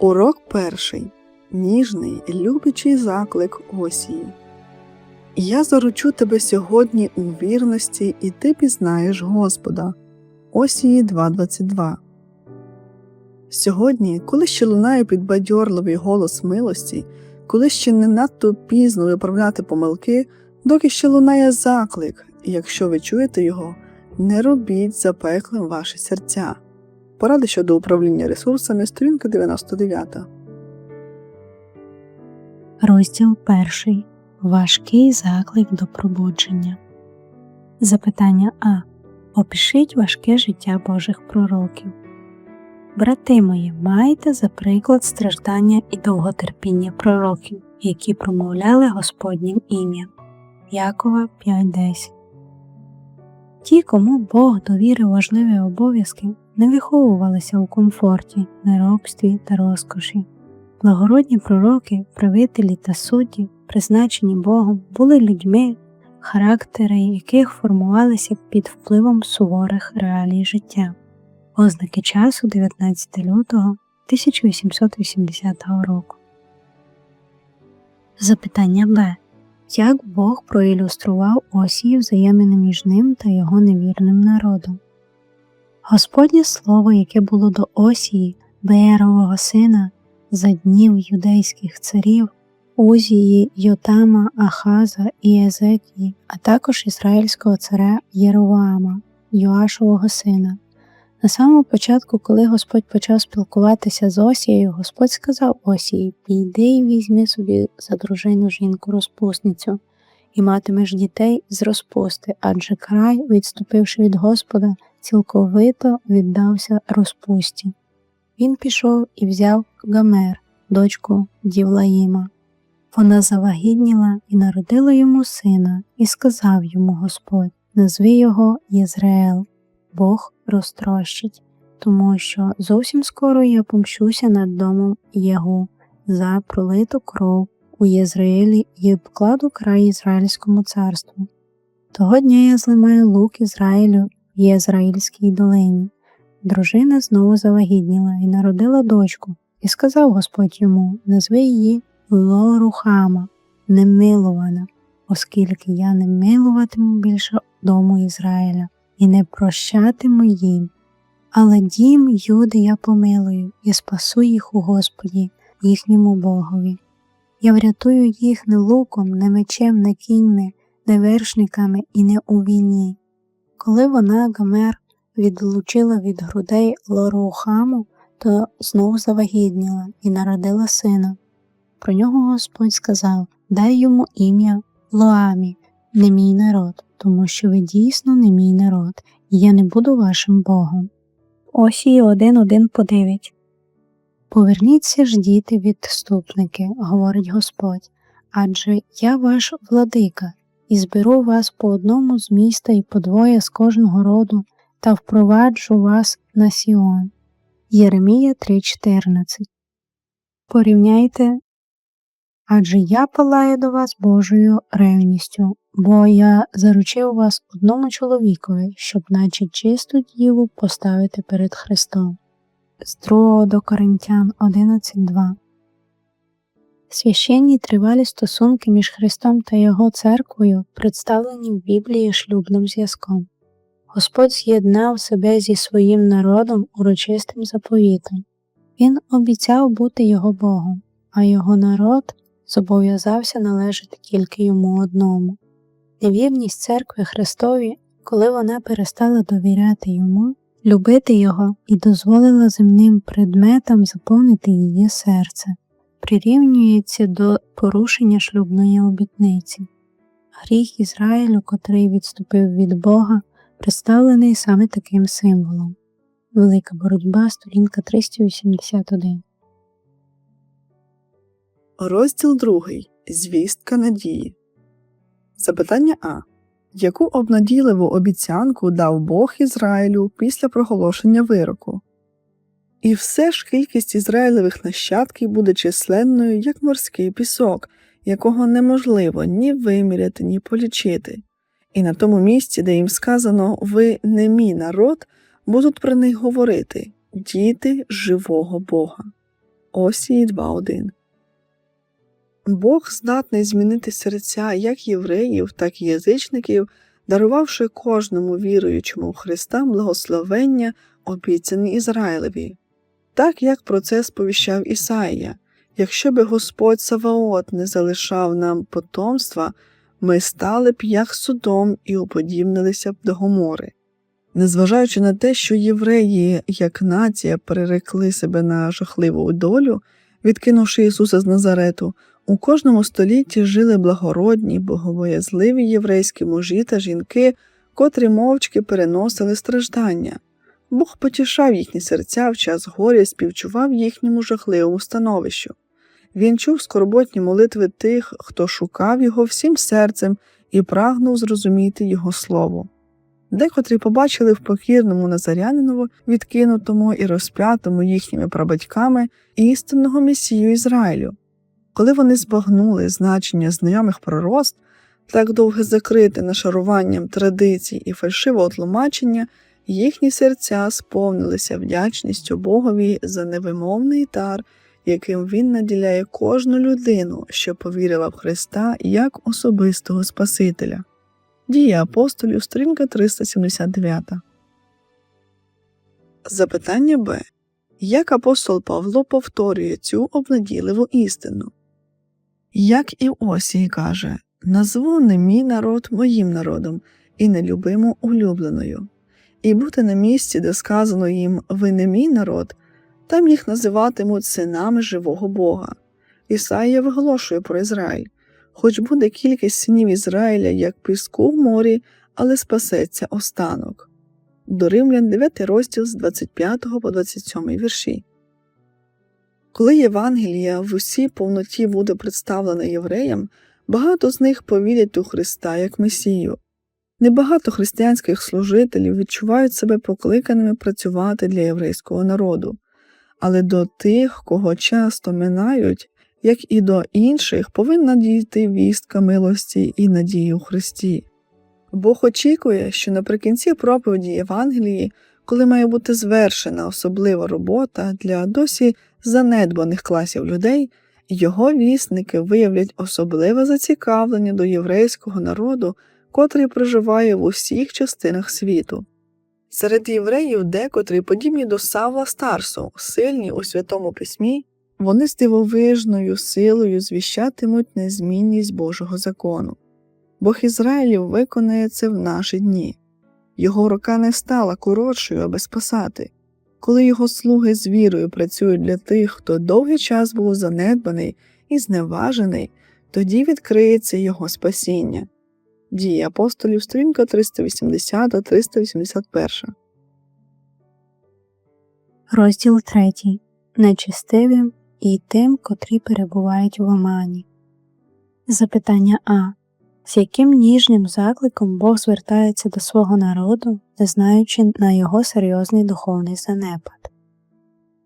Урок перший. Ніжний, любячий заклик Осії. Я заручу тебе сьогодні у вірності, і ти пізнаєш Господа. Осії 2.22. Сьогодні, коли ще лунає підбадьорливий голос милості, коли ще не надто пізно виправляти помилки, доки ще лунає заклик, і якщо ви чуєте його, не робіть запеклим ваші серця. Поради щодо управління ресурсами, сторінка 99. Розділ перший. Важкий заклик до пробудження. Запитання А. Опишіть важке життя Божих пророків. Брати мої, маєте за приклад страждання і довготерпіння пророків, які промовляли Господнім ім'ям. Якова 5.10 Ті, кому Бог довірив важливі обов'язки, не виховувалися у комфорті, неробстві та розкоші. Благородні пророки, правителі та судді, призначені Богом, були людьми, характери яких формувалися під впливом суворих реалій життя. Ознаки часу 19 лютого 1880 року. Запитання Б. Як Бог проілюстрував осії взаємини між ним та його невірним народом? Господнє слово, яке було до Осії, Беєрового сина, за днів юдейських царів, Узії, Йотама, Ахаза і Езекії, а також ізраїльського царя Єроваама, Йоашового сина. На самому початку, коли Господь почав спілкуватися з Осією, Господь сказав Осії Піди і візьми собі за дружину жінку розпусницю, і матимеш дітей з розпусти, адже край, відступивши від Господа, цілковито віддався розпусті. Він пішов і взяв Гамер, дочку Дівлаїма. Вона завагітніла і народила йому сина, і сказав йому Господь Назви його Єзраел, Бог розтрощить, тому що зовсім скоро я помщуся над домом Єгу за пролиту кров у Єзраїлі і вкладу край Ізраїльському царству. Того дня я зламаю лук Ізраїлю в Єзраїльській долині. Дружина знову завагітніла і народила дочку, і сказав Господь йому назви її Лорухама, немилувана, оскільки я не милуватиму більше дому Ізраїля і не прощатиму їм. Але дім Юди я помилую і спасу їх у Господі, їхньому Богові. Я врятую їх не луком, не мечем, не кіньми, не вершниками і не у війні. Коли вона, Гомер, відлучила від грудей Лорухаму, то знову завагітніла і народила сина. Про нього Господь сказав Дай йому ім'я Лоамі, не мій народ, тому що ви дійсно не мій народ, і я не буду вашим Богом. Осії 1.1 по 9 Поверніться ж, діти, відступники, говорить Господь, адже я ваш владика, і зберу вас по одному з міста і по двоє з кожного роду, та впроваджу вас на Сіон. Єремія 3.14 Порівняйте адже я палаю до вас Божою ревністю, бо я заручив вас одному чоловікові, щоб, наче чисту діву, поставити перед Христом. З 2 до Коринтян 11.2 Священні тривалі стосунки між Христом та Його церквою представлені в Біблії шлюбним зв'язком. Господь з'єднав себе зі своїм народом урочистим заповітом. Він обіцяв бути його Богом, а його народ зобов'язався належати тільки йому одному. Невірність церкви Христові, коли вона перестала довіряти йому, любити його і дозволила земним предметам заповнити її серце, прирівнюється до порушення шлюбної обітниці. Гріх Ізраїлю, котрий відступив від Бога, представлений саме таким символом. Велика боротьба, сторінка 381. Розділ 2. Звістка надії. Запитання А. Яку обнадійливу обіцянку дав Бог Ізраїлю після проголошення вироку? І все ж кількість ізраїлевих нащадків буде численною, як морський пісок, якого неможливо ні виміряти, ні полічити. І на тому місці, де їм сказано Ви не мій народ, будуть про них говорити діти живого Бога. Осії 2.1 Бог здатний змінити серця як євреїв, так і язичників, дарувавши кожному віруючому в Христа благословення, обіцяні Ізраїлеві. Так як про це сповіщав Ісаїя, якщо би Господь Саваот не залишав нам потомства, ми стали б як судом і уподібнилися б до Гомори. Незважаючи на те, що євреї, як нація, перерекли себе на жахливу долю, відкинувши Ісуса з Назарету, у кожному столітті жили благородні, боговоязливі єврейські мужі та жінки, котрі мовчки переносили страждання. Бог потішав їхні серця в час горя співчував їхньому жахливому становищу. Він чув скорботні молитви тих, хто шукав його всім серцем і прагнув зрозуміти його слово. Декотрі побачили в покірному Назарянинову, відкинутому і розп'ятому їхніми прабатьками істинного месію Ізраїлю. Коли вони збагнули значення знайомих пророст, так довго закрите нашаруванням традицій і фальшивого тлумачення, їхні серця сповнилися вдячністю Богові за невимовний дар, яким він наділяє кожну людину, що повірила в Христа як особистого Спасителя. Дія апостолів, сторінка 379. Запитання Б. Як апостол Павло повторює цю обнадійливу істину? Як і Осій каже Назву не мій народ моїм народом і нелюбиму улюбленою, і бути на місці, де сказано їм Ви не мій народ, там їх називатимуть синами живого Бога. Ісаїя виголошує про Ізраїль хоч буде кількість синів Ізраїля, як піску в морі, але спасеться останок. До Римлян 9 розділ з 25 по 27 вірші. Коли Євангелія в усій повноті буде представлена євреям, багато з них повірять у Христа як Месію. Небагато християнських служителів відчувають себе покликаними працювати для єврейського народу, але до тих, кого часто минають, як і до інших, повинна дійти вістка милості і надії у Христі. Бог очікує, що наприкінці проповіді Євангелії, коли має бути звершена особлива робота для досі занедбаних класів людей, його вісники виявлять особливе зацікавлення до єврейського народу, котрий проживає в усіх частинах світу. Серед євреїв декотрі подібні до Савла Старсу, сильні у Святому Письмі, вони з дивовижною силою звіщатимуть незмінність Божого закону. Бог Ізраїлів виконає це в наші дні. Його рука не стала коротшою, аби спасати. Коли його слуги з вірою працюють для тих, хто довгий час був занедбаний і зневажений, тоді відкриється його спасіння. Дії апостолів, сторінка 380 381. Розділ 3. Нечистивим і тим, котрі перебувають в омані. Запитання А. З яким ніжним закликом Бог звертається до свого народу, не знаючи на його серйозний духовний занепад.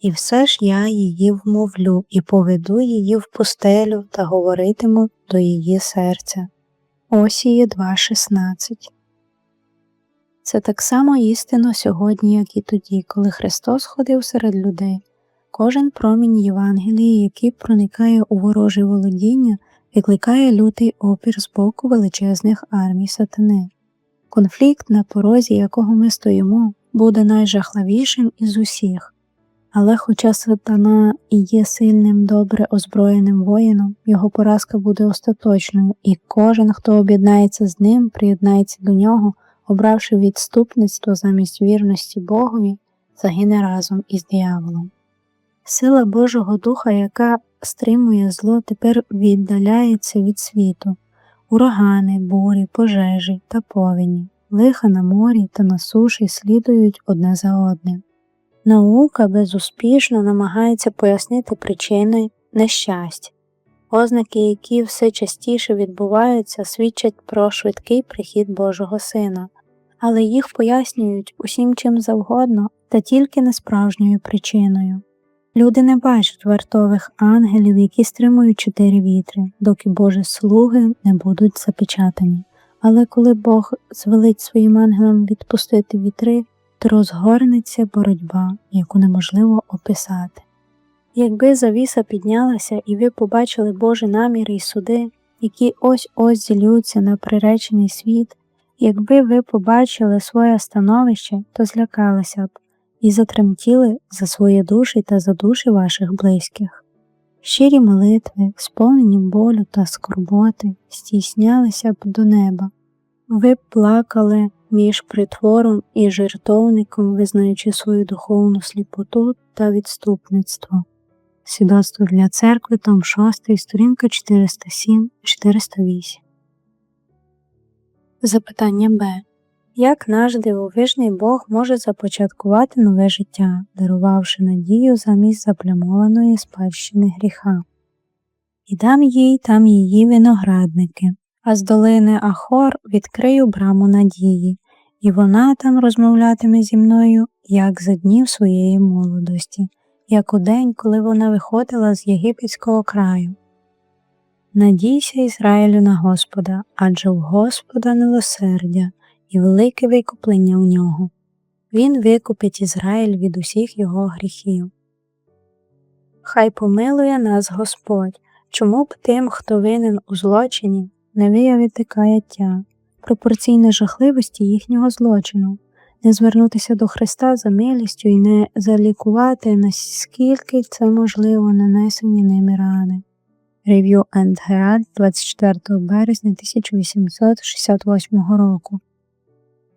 І все ж я її вмовлю і поведу її в пустелю та говоритиму до її серця. Осії 2.16 Це так само істинно сьогодні, як і тоді, коли Христос ходив серед людей. Кожен промінь Євангелії, який проникає у вороже володіння, викликає лютий опір з боку величезних армій сатани. Конфлікт, на порозі якого ми стоїмо, буде найжахливішим із усіх. Але хоча сатана і є сильним, добре озброєним воїном, його поразка буде остаточною, і кожен, хто об'єднається з ним, приєднається до нього, обравши відступництво замість вірності Богові, загине разом із дияволом. Сила Божого Духа, яка стримує зло, тепер віддаляється від світу, урагани, бурі, пожежі та повені, лиха на морі та на суші слідують одне за одним. Наука безуспішно намагається пояснити причини нещастя. Ознаки, які все частіше відбуваються, свідчать про швидкий прихід Божого Сина, але їх пояснюють усім чим завгодно та тільки не справжньою причиною. Люди не бачать вартових ангелів, які стримують чотири вітри, доки Божі слуги не будуть запечатані. Але коли Бог звелить своїм ангелам відпустити вітри, то розгорнеться боротьба, яку неможливо описати. Якби завіса піднялася і ви побачили Божі наміри й суди, які ось ось зілються на приречений світ, якби ви побачили своє становище, то злякалися б і затремтіли за свої душі та за душі ваших близьких. Щирі молитви, сповнені болю та скорботи, стіснялися б до неба. Ви б плакали між притвором і жертовником, визнаючи свою духовну сліпоту та відступництво. Свідоцтво для церкви, том 6, сторінка 407-408. Запитання Б. Як наш дивовижний Бог може започаткувати нове життя, дарувавши надію замість заплямованої спадщини гріха? І дам їй там її виноградники, а з долини Ахор відкрию браму надії, і вона там розмовлятиме зі мною, як за днів своєї молодості, як у день, коли вона виходила з єгипетського краю. Надійся Ізраїлю на Господа, адже в Господа милосердя і велике викуплення у нього. Він викупить Ізраїль від усіх його гріхів. Хай помилує нас Господь, чому б тим, хто винен у злочині, не виявити каяття, пропорційне жахливості їхнього злочину, не звернутися до Христа за милістю і не залікувати, наскільки це можливо нанесені ними рани. Review and Herald 24 березня 1868 року.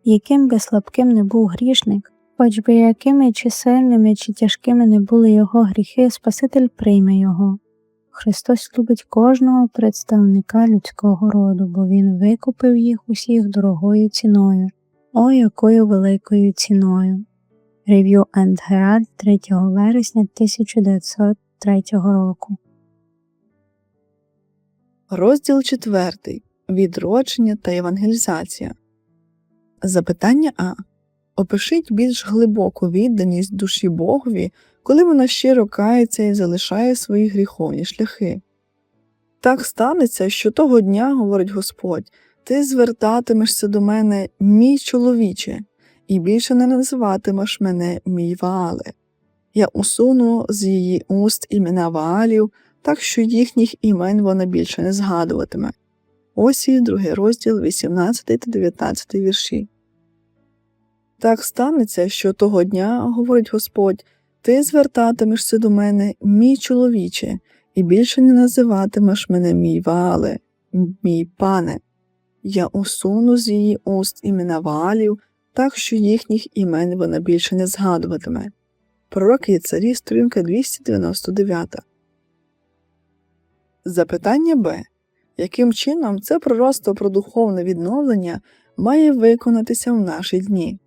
Яким би слабким не був грішник, хоч би якими чи сильними, чи тяжкими не були його гріхи, Спаситель прийме його. Христос любить кожного представника людського роду, бо Він викупив їх усіх дорогою ціною. О, якою великою ціною. Review and Herald 3 вересня 1903 року. Розділ 4. Відродження та евангелізація. Запитання А. Опишіть більш глибоку відданість душі Богові, коли вона щиро кається і залишає свої гріховні шляхи. Так станеться, що того дня, говорить Господь, ти звертатимешся до мене, мій чоловіче, і більше не називатимеш мене мій Ваале. Я усуну з її уст імена Ваалів, так що їхніх імен вона більше не згадуватиме. Ось другий розділ, 18 та 19 вірші. Так станеться, що того дня, говорить Господь, ти звертатимешся до мене, мій чоловіче, і більше не називатимеш мене мій Ваале, мій пане. Я усуну з її уст імена Ваалів, так що їхніх імен вона більше не згадуватиме. Пророк і царі, сторінка 299. Запитання Б. Яким чином це пророцтво про духовне відновлення має виконатися в наші дні?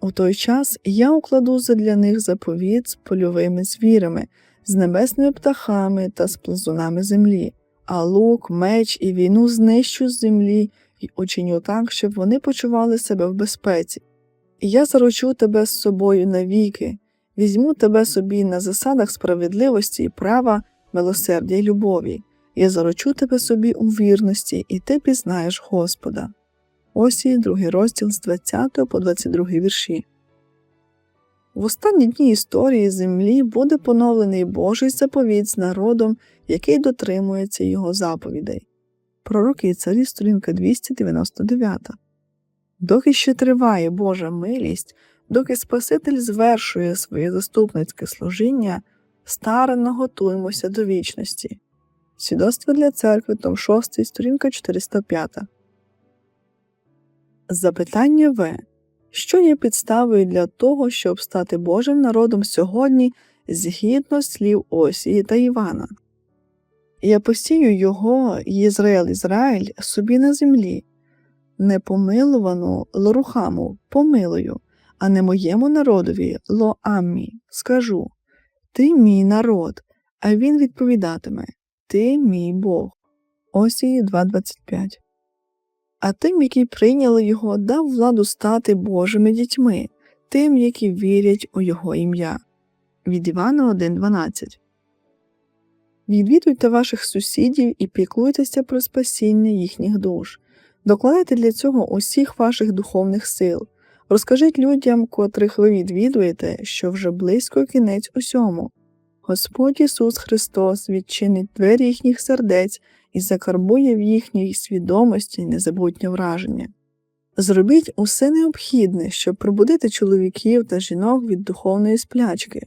У той час я укладу задля них заповіт з польовими звірами, з небесними птахами та з плазунами землі, а лук, меч і війну знищу з землі і учиню так, щоб вони почували себе в безпеці. І я заручу тебе з собою навіки, візьму тебе собі на засадах справедливості і права, милосердя й любові. Я заручу тебе собі у вірності, і ти пізнаєш Господа. Ось і другий розділ з 20 по 22 вірші. В останні дні історії землі буде поновлений Божий заповідь з народом, який дотримується його заповідей. Пророки і царі, сторінка 299. Доки ще триває Божа милість, доки Спаситель звершує своє заступницьке служіння, старано готуємося до вічності. Свідоцтво для церкви, том 6, сторінка 405. Запитання В. Що є підставою для того, щоб стати Божим народом сьогодні згідно слів Осії та Івана? Я посію його, Єзраїл Ізраїль, собі на землі, непомилувану лорухаму помилую, а не моєму народові лоаммі, скажу Ти мій народ, а він відповідатиме Ти мій Бог. Осії 2.25 а тим, які прийняли його, дав владу стати Божими дітьми, тим, які вірять у Його ім'я. Від Івана 1.12 Відвідуйте ваших сусідів і піклуйтеся про спасіння їхніх душ. Докладайте для цього усіх ваших духовних сил. Розкажіть людям, котрих ви відвідуєте, що вже близько кінець усьому. Господь Ісус Христос відчинить двері їхніх сердець і закарбує в їхній свідомості незабутнє враження. Зробіть усе необхідне, щоб пробудити чоловіків та жінок від духовної сплячки.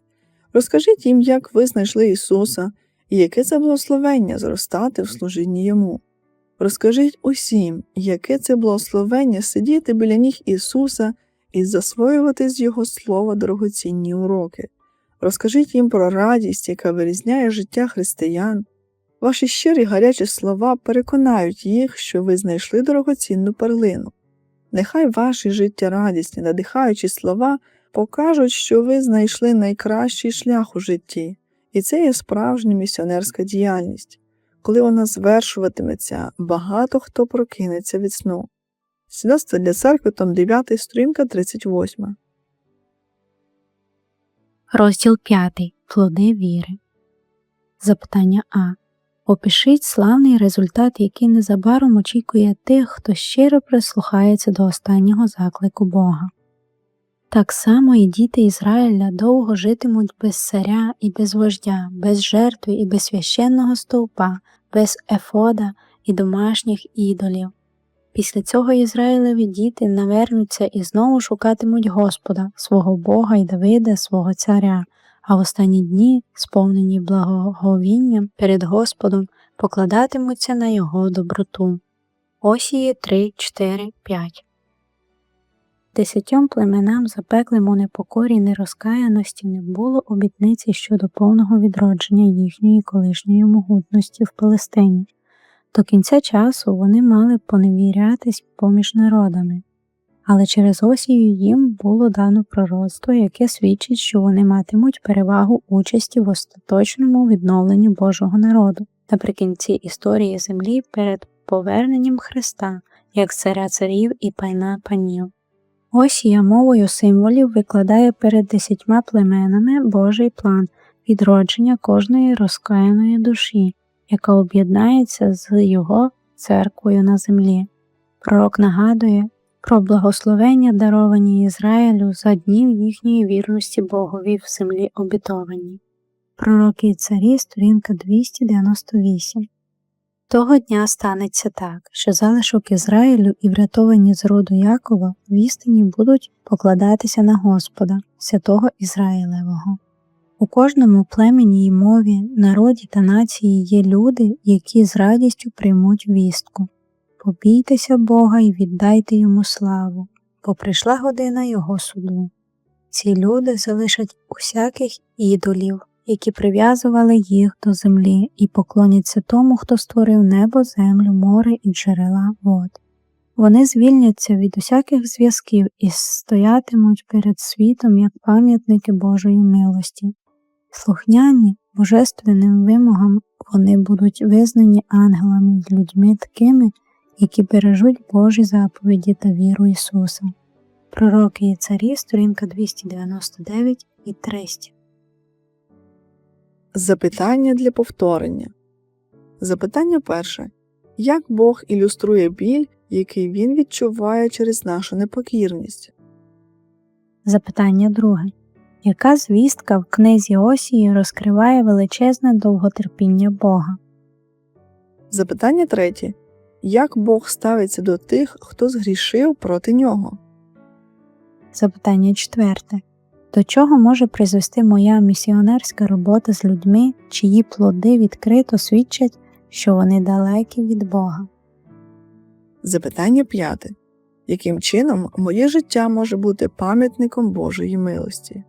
Розкажіть їм, як ви знайшли Ісуса і яке це благословення зростати в служінні Йому. Розкажіть усім, яке це благословення сидіти біля ніг Ісуса і засвоювати з Його слова дорогоцінні уроки. Розкажіть їм про радість, яка вирізняє життя християн. Ваші щирі гарячі слова переконають їх, що ви знайшли дорогоцінну перлину. Нехай ваші життєрадісні, надихаючі слова покажуть, що ви знайшли найкращий шлях у житті, і це є справжня місіонерська діяльність. Коли вона звершуватиметься, багато хто прокинеться від сну. Свідоцтво для церкви, том 9, сторінка 38. Розділ 5. Плоди віри. Запитання А. Опишіть славний результат, який незабаром очікує тих, хто щиро прислухається до останнього заклику Бога. Так само і діти Ізраїля довго житимуть без царя і без вождя, без жертви і без священного стовпа, без ефода і домашніх ідолів. Після цього Ізраїлеві діти навернуться і знову шукатимуть Господа, свого Бога і Давида, свого царя, а в останні дні, сповнені благоговінням перед Господом, покладатимуться на Його доброту. Осії 3, 4, 5 Десятьом племенам, запеклим у непокорі нерозкаяності, не було обітниці щодо повного відродження їхньої колишньої могутності в Палестині. До кінця часу вони мали поневірятись поміж народами, але через осію їм було дано пророцтво, яке свідчить, що вони матимуть перевагу участі в остаточному відновленні Божого народу наприкінці історії землі перед поверненням Христа, як царя царів і пайна панів. Осія мовою символів викладає перед десятьма племенами Божий план відродження кожної розкаяної душі, яка об'єднається з його церквою на землі. Пророк нагадує про благословення, даровані Ізраїлю за днів їхньої вірності Богові в землі обітованій. Пророки і царі, сторінка 298 того дня станеться так, що залишок Ізраїлю і врятовані з роду Якова в істині будуть покладатися на Господа, святого Ізраїлевого. У кожному племені й мові, народі та нації є люди, які з радістю приймуть вістку. Побійтеся Бога і віддайте йому славу, бо прийшла година Його суду. Ці люди залишать усяких ідолів, які прив'язували їх до землі, і поклоняться тому, хто створив небо, землю, море і джерела вод. Вони звільняться від усяких зв'язків і стоятимуть перед світом як пам'ятники Божої милості. Слухняні божественним вимогам вони будуть визнані ангелами й людьми такими, які бережуть Божі заповіді та віру Ісуса. Пророки і царі, сторінка 299 і 300. Запитання для повторення. Запитання перше. Як Бог ілюструє біль, який він відчуває через нашу непокірність? Запитання друге. Яка звістка в книзі Осії розкриває величезне довготерпіння Бога? Запитання третє. Як Бог ставиться до тих, хто згрішив проти нього? Запитання четверте. До чого може призвести моя місіонерська робота з людьми, чиї плоди відкрито свідчать, що вони далекі від Бога? Запитання п'яте. Яким чином моє життя може бути пам'ятником Божої милості?